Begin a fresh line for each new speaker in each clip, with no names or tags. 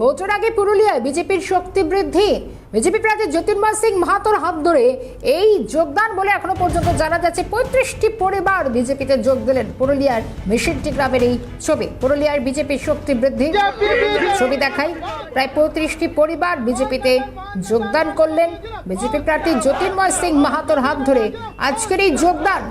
ভোটের আগে পুরুলিয়ায় বিজেপির শক্তি বৃদ্ধি। বিজেপি প্রার্থী জ্যোতির্ময় সিং মাহাতোর হাত ধরে এই যোগদান বলে এখনও পর্যন্ত জানা যাচ্ছে পঁয়ত্রিশটি পরিবার বিজেপিতে যোগ দিলেন পুরুলিয়ার মিশিরটি গ্রামের এই ছবি। পুরুলিয়ার বিজেপির শক্তি বৃদ্ধি। ছবি দেখাই, প্রায় পঁয়ত্রিশটি পরিবার বিজেপিতে যোগদান করলেন। বিজেপি প্রার্থী জ্যোতির্ময় সিং মাহাতোর হাত ধরে আজকের এই যোগদান।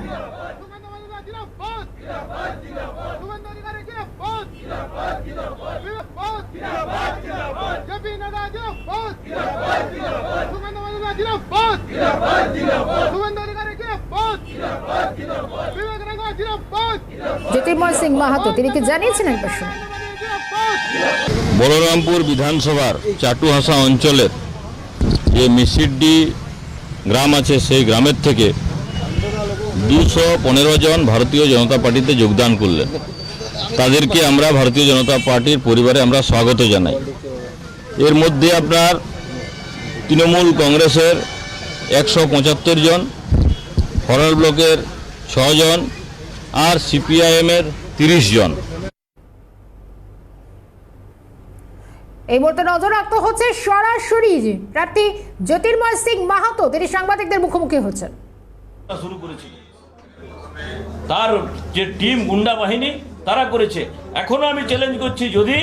জ্যোতির্ময় সিং মাহাতো তিনি কি জানিয়েছেন একবার শুনুন
বলরামপুর বিধানসভার চাটুহাসা অঞ্চলের যে মিসিড্ডি গ্রাম আছে সেই গ্রামের থেকে দুশো পনেরো জন ভারতীয় জনতা পার্টিতে যোগদান করলেন। তাদেরকে আমরা ভারতীয় জনতা পার্টির পরিবারে আমরা স্বাগত জানাই। এর মধ্যে আপনার তৃণমূল কংগ্রেসের একশো পঁচাত্তর জন ফরাল ব্লকের ছজন আর সিপিআইএমের তিরিশ জন।
এই মুহূর্তে নজর রাখতে হচ্ছে সরাসরি প্রার্থী জ্যোতির্ময় সিং মাহাতো তিনি সাংবাদিকদের মুখোমুখি হচ্ছেন।
শুরু করেছিল তার যে টিম গুন্ডা বাহিনী তারা করেছে। এখনও আমি চ্যালেঞ্জ করছি যদি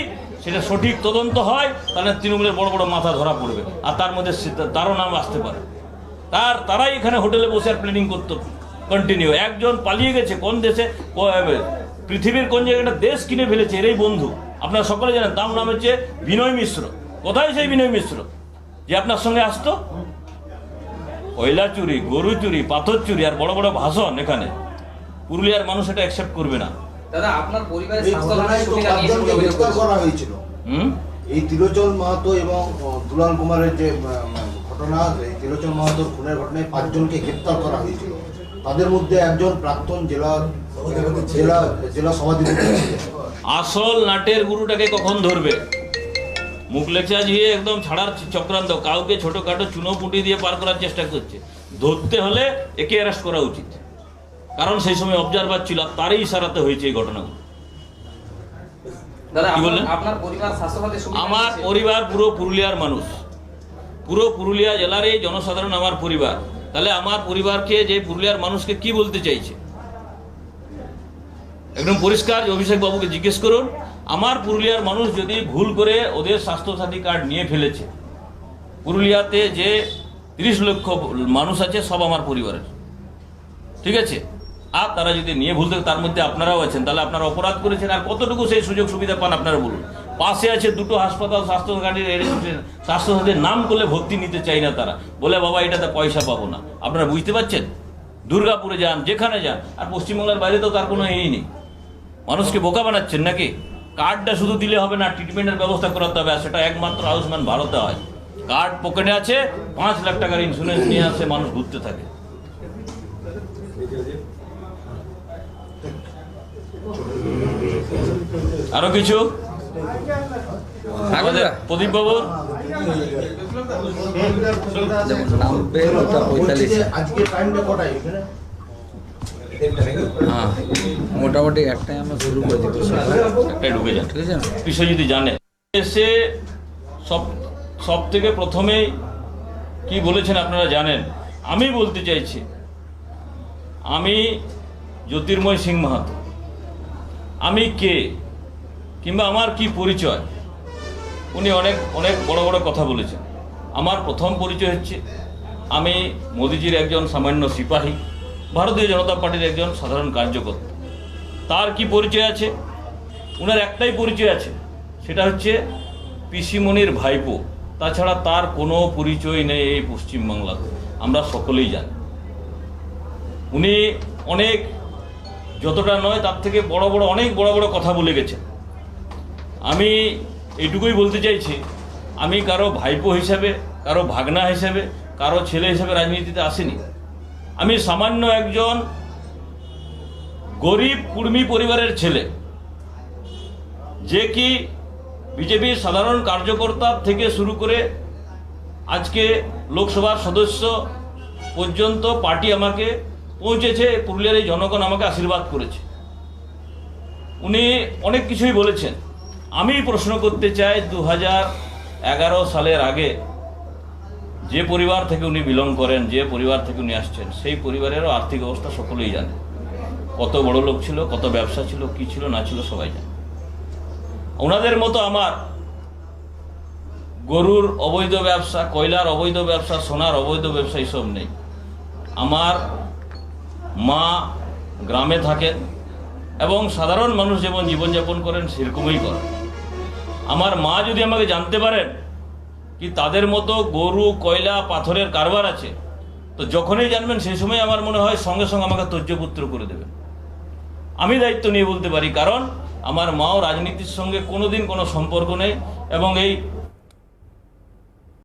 সেটা সঠিক তদন্ত হয়, তাহলে তৃণমূলের বড় বড় মাথা ধরা পড়বে। আর তার মধ্যে তারও নাম আসতে পারে। তার, তারাই এখানে হোটেলে বসে আর প্ল্যানিং করতো কন্টিনিউ একজন পালিয়ে গেছে কোন দেশে? পৃথিবীর কোন জায়গায় একটা দেশ কিনে ফেলেছে, এরই বন্ধু। আপনারা সকলে জানেন, তার নাম হচ্ছে বিনয় মিশ্র। কোথায় সেই বিনয় মিশ্র? যে আপনার সঙ্গে আসতো? কয়লা চুরি, গরু চুরি, পাথর চুরি, আর বড় বড় ভাষণ এখানে। পুরুলিয়ার মানুষ এটা অ্যাকসেপ্ট করবে না।
দাদা আপনার পরিবারের স্বাস্থ্য
গ্রেফতার করা হয়েছিল।
হুম?
এই ত্রিলোচন মাহাতো এবং দুলাল কুমারের যে ঘটনা এই ত্রিলোচন মাহাতোর খুনের ঘটনায় পাঁচজনকে গ্রেফতার করা হয়েছিল। তাদের মধ্যে একজন প্রাক্তন জেলা জেলা জেলা সভাধিপতি
আসল নাটের গুরুটাকে কখন ধরবে? মুখ লেচা ঝিয়ে একদম ছাড়ার চক্রান্ত কাউকে ছোটখাটো চুনো পুটি দিয়ে পার করার চেষ্টা করছে। ধরতে হলে একে অ্যারেস্ট করা উচিত। কারণ সেই সময় অবজারভার ছিল তারই ইশারাতে হয়েছে এই ঘটনাগুলো। আমার পরিবার পুরো পুরুলিয়ার মানুষ। পুরো পুরুলিয়া জেলার এই জনসাধারণ আমার পরিবার। তাহলে আমার পরিবারকে যে পুরুলিয়ার মানুষকে কি বলতে চাইছে? একদম পরিষ্কার অভিষেক বাবুকে জিজ্ঞেস করুন আমার পুরুলিয়ার মানুষ যদি ভুল করে ওদের স্বাস্থ্যসাথী কার্ড নিয়ে ফেলেছে পুরুলিয়াতে যে তিরিশ লক্ষ মানুষ আছে সব আমার পরিবারের। ঠিক আছে? আর তারা যদি নিয়ে ভুল থাকে, তার মধ্যে আপনারাও আছেন। তাহলে আপনারা অপরাধ করেছেন আর কতটুকু সেই সুযোগ সুবিধা পান আপনারা বলুন। পাশে আছে দুটো হাসপাতাল স্বাস্থ্যসাথীর স্বাস্থ্যসাথীর নাম করলে ভর্তি নিতে চাই না তারা। বলে, বাবা, এটাতে পয়সা পাবো না। আপনারা বুঝতে পারছেন? দুর্গাপুরে যান, যেখানে যান। আর পশ্চিমবাংলার বাইরে তো তার কোনো এই নেই। মানুষকে বোকা বানাচ্ছেন নাকি? কার্ডটা শুধু দিলে হবে না, ট্রিটমেন্টের ব্যবস্থা করাতে হবে। আর সেটা একমাত্র আয়ুষ্মান ভারতে হয়। কার্ড পকেটে আছে, পাঁচ লাখ টাকার ইন্স্যুরেন্স নিয়ে আসে, মানুষ ঘুরতে থাকে। আরও কিছু? আমাদের প্রদীপ বাবু
হ্যাঁ মোটামুটি একটাই আমরা শুরু করে
একটাই ঢুকে যান।
ঠিক আছে?
বিষয় যদি জানে। এসে সব সব থেকে প্রথমেই কি বলেছেন আপনারা জানেন? আমি বলতে চাইছি আমি জ্যোতির্ময় সিং মাহাতো। আমি কে? কিংবা আমার কি পরিচয়? উনি অনেক অনেক বড় বড় কথা বলেছেন। আমার প্রথম পরিচয় হচ্ছে, আমি মোদিজির একজন সামান্য সিপাহী, ভারতীয় জনতা পার্টির একজন সাধারণ কার্যকর্তা। তার কি পরিচয় আছে? ওনার একটাই পরিচয় আছে, সেটা হচ্ছে পিসিমণির ভাইপো। তাছাড়া তার কোনো পরিচয় নেই এই পশ্চিমবাংলাতে। আমরা সকলেই জানি। উনি অনেক যতটা নয় তার থেকে বড় বড়, অনেক বড় বড় কথা বলে গেছে। আমি এইটুকুই বলতে চাইছি, আমি কারও ভাইপো হিসাবে, কারও ভাগনা হিসাবে, কারও ছেলে হিসাবে রাজনীতিতে আসিনি। আমি সামান্য একজন গরিব কুর্মী পরিবারের ছেলে, যে কি বিজেপির সাধারণ কার্যকর্তা থেকে শুরু করে আজকে লোকসভার সদস্য পর্যন্ত পার্টি আমাকে পৌঁছেছে পুরুলিয়ার এই জনগণ আমাকে আশীর্বাদ করেছে। উনি অনেক কিছুই বলেছেন। আমি প্রশ্ন করতে চাই দু এগারো সালের আগে যে পরিবার থেকে উনি বিলং করেন, যে পরিবার থেকে উনি আসছেন, সেই পরিবারেরও আর্থিক অবস্থা সকলেই জানে। কত বড় লোক ছিল, কত ব্যবসা ছিল, কি ছিল, না ছিল, সবাই জানে। ওনাদের মতো আমার গরুর অবৈধ ব্যবসা, কয়লার অবৈধ ব্যবসা, সোনার অবৈধ ব্যবসা, এইসব নেই। আমার মা গ্রামে থাকেন এবং সাধারণ মানুষ যেমন জীবনযাপন করেন, সেরকমই করেন। আমার মা যদি আমাকে জানতে পারেন কি তাদের মতো গরু, কয়লা, পাথরের কারবার আছে, তো যখনই জানবেন সেই সময় আমার মনে হয় সঙ্গে সঙ্গে আমাকে তর্যপুত্র করে দেবেন। আমি দায়িত্ব নিয়ে বলতে পারি, কারণ আমার মাও রাজনীতির সঙ্গে কোনোদিন কোনো সম্পর্ক নেই এবং এই